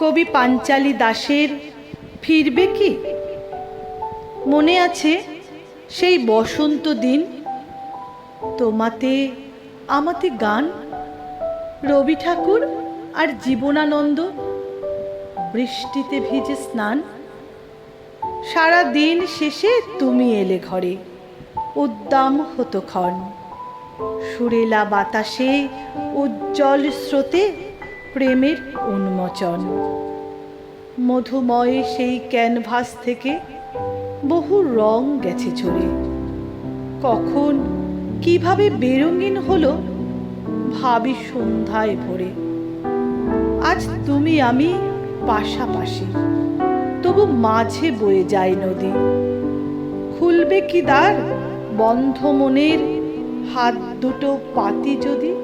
কবি পাঞ্চালী দাসের ফিরবে কি? মনে আছে সেই বসন্ত দিন, তোমাতে আমাতে গান, রবি ঠাকুর আর জীবনানন্দ বৃষ্টিতে ভিজে স্নান। সারা দিন শেষে তুমি এলে ঘরে, উদ্দাম হতো ক্ষণ সুরেলা বাতাসে উজ্জ্বল স্রোতে প্রেমের উন্মোচন। মধুময় সেই ক্যানভাস থেকে বহু রং গেছে ঝরে কখন, কীভাবে বেরঙিন হলো, ভাবি সন্ধ্যায় ভোরে। আজ তুমি আমি পাশাপাশি, তবু মাঝে বয়ে যায় নদী। খুলবে কি দ্বার, বন্ধ মনের হাত দুটো পাতি যদি